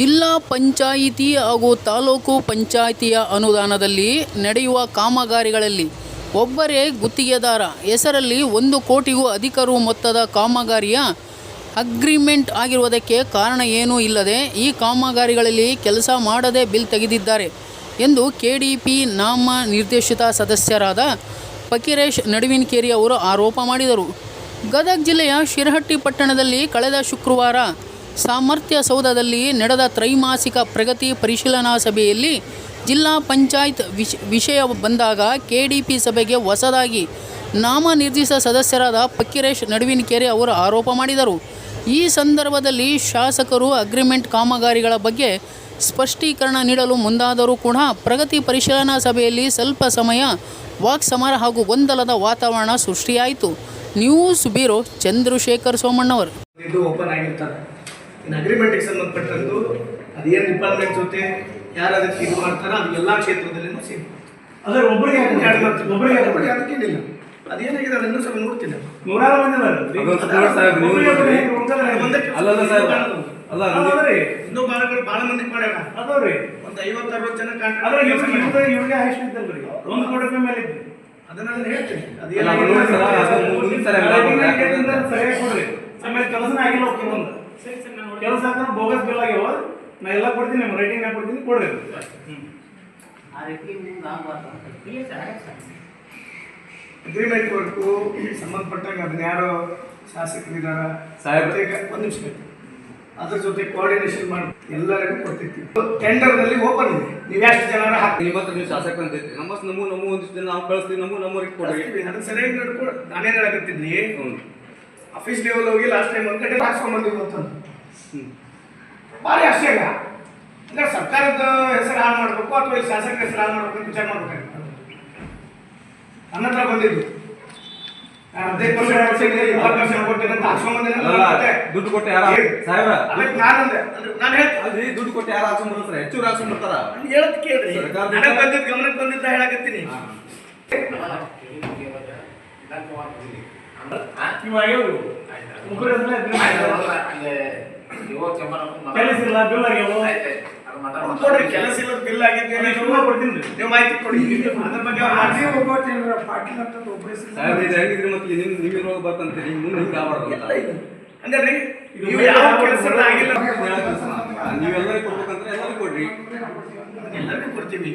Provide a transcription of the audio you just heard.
ಜಿಲ್ಲಾ ಪಂಚಾಯಿತಿ ಹಾಗೂ ತಾಲೂಕು ಪಂಚಾಯಿತಿಯ ಅನುದಾನದಲ್ಲಿ ನಡೆಯುವ ಕಾಮಗಾರಿಗಳಲ್ಲಿ ಒಬ್ಬರೇ ಗುತ್ತಿಗೆದಾರ. ಹೆಸರಲ್ಲಿ ಒಂದು ಕೋಟಿಗೂ ಅಧಿಕರು ಮೊತ್ತದ ಕಾಮಗಾರಿಯ ಅಗ್ರಿಮೆಂಟ್ ಆಗಿರುವುದಕ್ಕೆ ಕಾರಣ ಏನೂ ಇಲ್ಲದೆ ಈ ಕಾಮಗಾರಿಗಳಲ್ಲಿ ಕೆಲಸ ಮಾಡದೆ ಬಿಲ್ ತೆಗೆದಿದ್ದಾರೆ ಎಂದು ಕೆಡಿಪಿ ನಾಮ ನಿರ್ದೇಶಿತ ಸದಸ್ಯರಾದ ಫಕೀರೇಶ್ ನಡುವಿನಕೇರಿ ಅವರು ಆರೋಪ ಮಾಡಿದರು. ಗದಗ ಜಿಲ್ಲೆಯ ಶಿರಹಟ್ಟಿ ಪಟ್ಟಣದಲ್ಲಿ ಕಳೆದ ಶುಕ್ರವಾರ ಸಾಮರ್ಥ್ಯ ಸೌಧದಲ್ಲಿ ನಡೆದ ತ್ರೈಮಾಸಿಕ ಪ್ರಗತಿ ಪರಿಶೀಲನಾ ಸಭೆಯಲ್ಲಿ ಜಿಲ್ಲಾ ಪಂಚಾಯತ್ ವಿಷ, ವಿಷಯ ಬಂದಾಗ ಕೆಡಿಪಿ ಸಭೆಗೆ ಹೊಸದಾಗಿ ನಾಮನಿರ್ದಿಷ್ಟ ಸದಸ್ಯರಾದ ಪಕ್ಕಿರೇಶ್ ನಡುವಿನಕೆರೆ ಅವರು ಆರೋಪ ಮಾಡಿದರು. ಈ ಸಂದರ್ಭದಲ್ಲಿ ಶಾಸಕರು ಅಗ್ರಿಮೆಂಟ್ ಕಾಮಗಾರಿಗಳ ಬಗ್ಗೆ ಸ್ಪಷ್ಟೀಕರಣ ನೀಡಲು ಮುಂದಾದರೂ ಕೂಡ ಪ್ರಗತಿ ಪರಿಶೀಲನಾ ಸಭೆಯಲ್ಲಿ ಸ್ವಲ್ಪ ಸಮಯ ವಾಕ್ ಸಮರ ಹಾಗೂ ಗೊಂದಲದ ವಾತಾವರಣ ಸೃಷ್ಟಿಯಾಯಿತು. ನ್ಯೂಸ್ ಬ್ಯೂರೋ ಚಂದ್ರಶೇಖರ್ ಸೋಮಣ್ಣವರು ಅಗ್ರಿಮೆಂಟ್ಗೆ ಸಂಬಂಧಪಟ್ಟಂದು ಅದೇನು ಡಿಪಾರ್ಟ್ಮೆಂಟ್ ಜೊತೆ ಯಾರು ಅದಕ್ಕೆ ಇದು ಮಾಡ್ತಾರೋ ಅದು ಎಲ್ಲ ಕ್ಷೇತ್ರದಲ್ಲಿನೂ ಸೇಮ್ ಅದ್ರ ಒಬ್ಬರಿಗೆ ಒಬ್ಬರಿಗೆ ಅದಕ್ಕೇನಿಲ್ಲ ಅದೇನಾಗಿದೆ ಅದನ್ನು ಸ್ವಲ್ಪ ನೋಡ್ತೀನಿ. ನೂರಾರು ಮಂದಿ ಅಲ್ಲ ಅದಾವ್ರಿ ಇನ್ನೂ ಬಾರಗಳು ಭಾಳ ಮಂದಿ ಮಾಡ್ಯಾರ ಅದಾವ್ರಿ ಒಂದು ಐವತ್ತು ಅರವತ್ತು ಜನ ಅದ್ರ ಇವ್ರಿಗೆ ಇವ್ರಿಗೆ ಹೈಸ್ಟ್ ಇದ್ದಲ್ರಿ ಒಂದು ಕೋಟಿ ರೂಪಾಯಿ ಮೇಲೆ ಅದನ್ನ ನಾನು ಹೇಳ್ತೀನಿ. ಅದು ಅಲ್ಲ, ಏನಾಗಿದೆ ನೋಡಿ ಸರ್, ಅದು ಮುಂದಿನ ಸಲ ಎಲ್ಲ ರೈಟಿಂಗ್ ಬರ್ತಾರೆ. ಹಾಕಿದ್ರೆ ಸರಿಯಾಗಿ ಕೊಡ್ರಿ ಆಮೇಲೆ ಕೆಲಸನ ಆಗಿಲ್ಲ ಹೋಗಿ ಒಂದು ಹಾಕಿದ್ರೆ ಬೋಗಸ್ ಬಿಲ್ ಆಗ್ಯಾವ ನಾ ಎಲ್ಲ ಕೊಡ್ತೀನಿ ನಿಮ್ಮ ರೈಟಿಂಗ್ ನಾ ಕೊಡ್ತೀನಿ ಕೊಡ್ರಿ ಅಗ್ರಿಮೆಂಟ್ ವರ್ಕು ಸಂಬಂಧಪಟ್ಟಾಗ ಅದನ್ನ ಯಾರು ಸಾಹೇಬ್ರು. ಜೊತೆಗೆ ಒಂದು ನಿಮಿಷ ಅದ್ರ ಜೊತೆ ಕೋಆರ್ಡಿನೇಷನ್ ಮಾಡಿ ಎಲ್ಲರಿಗೂ ಕೊಡ್ತಿರ್ತೀವಿ ಟೆಂಡರ್ನಲ್ಲಿ ಓಪನ್ ಇದೆ. ನೀವು ಎಷ್ಟು ಜನರ ಹಾಕಿ ನಿಮ್ಮ ಹತ್ರ ನೀವು ಶಾಸಕ ಅಂತೈತಿ ನಮ್ಮ ನಮ್ಮ ನಮ್ಮ ಒಂದಿಷ್ಟು ಜನ ನಾವು ಕಳಿಸ್ತೀವಿ ನಮ್ಮ ನಮ್ಮವ್ರಿಗೆ ಕೊಡ್ರಿ. ಅದನ್ನ ಸರಿಯಾಗಿ ನಡ್ಕೊಂಡು ನಾನೇ ಹೇಳಕತ್ತಿದ್ನಿ ಆಫೀಸ್ ಲೆವೆಲ್ ಹೋಗಿ ಲಾಸ್ಟ್ ಟೈಮ್ ಒಂದು ಕಡೆ ಹಾಕ್ಸ್ಕೊಂಡ್ಬಂದಿವಿ ಅಂತ ಹ್ಞೂ ಭಾರಿ ಆಶ್ಚರ್ಯ ಅಂದ್ರೆ ಸರ್ಕಾರದ ಹೆಸರು ಹಾಳು ಮಾಡಬೇಕು ಅಥವಾ ಈ ಶಾಸಕರ ಹೆಸರು ಹಾಳು ಮಾಡಬೇಕು ಅಂತ ವಿಚಾರ ಮಾಡ್ಬೇಕಾಗಿತ್ತು. ನನ್ನ ಹತ್ರ ಬಂದಿದ್ದು. ದುಡ್ಡು ಕೊಟ್ಟು ಯಾರು ಸಾಹೇಬ್ರ ನಾನು ಹೇಳ್ತೀನಿ. ದುಡ್ಡು ಕೊಟ್ಟು ಯಾರು ಬರ್ತಾರೆ ಹೆಚ್ಚು ಬರ್ತಾರ ಕೇಳ್ರಿ. ನನಗೆ ಬಂದಿದ್ದು ಗಮನಕ್ಕೆ ಬಂದಿದ್ದ ಹೇಳಕತ್ತೀನಿ. ಕೆಲಸ ಇಲ್ಲ ಬಿಲ್ ಆಗ್ಯಾವ ಕೊಡ್ರಿ ಕೆಲಸ ಇಲ್ಲ ಬಿಲ್ ಆಗಿದೆ ಕೊಡ್ತೀನಿ ನೀವು. ಮಾಹಿತಿ ಕೊಡಿ. ಅದ್ರ ಬಗ್ಗೆ ಸಾಹೇಬ್ರ ಇದು ಹೆಂಗಿದ್ರಿ ಮತ್ತೆ ನಿಮ್ಮ ನಿಮ್ ಇದ್ರೊಳಗೆ ಬರ್ತಂತೀರಿ ಮುಂದೆ ಹಿಂಗೆ ಆಗ್ಬಾರ್ದು ಅಂತ. ನೀವು ಯಾವ ಕೆಲಸ ಆಗಿಲ್ಲ. ನೀವೆಲ್ಲರಿಗೂ ಕೊಡ್ಬೇಕಂದ್ರೆ ಎಲ್ಲರಿಗೂ ಕೊಡ್ರಿ. ಎಲ್ಲರಿಗೂ ಕೊಡ್ತೀವಿ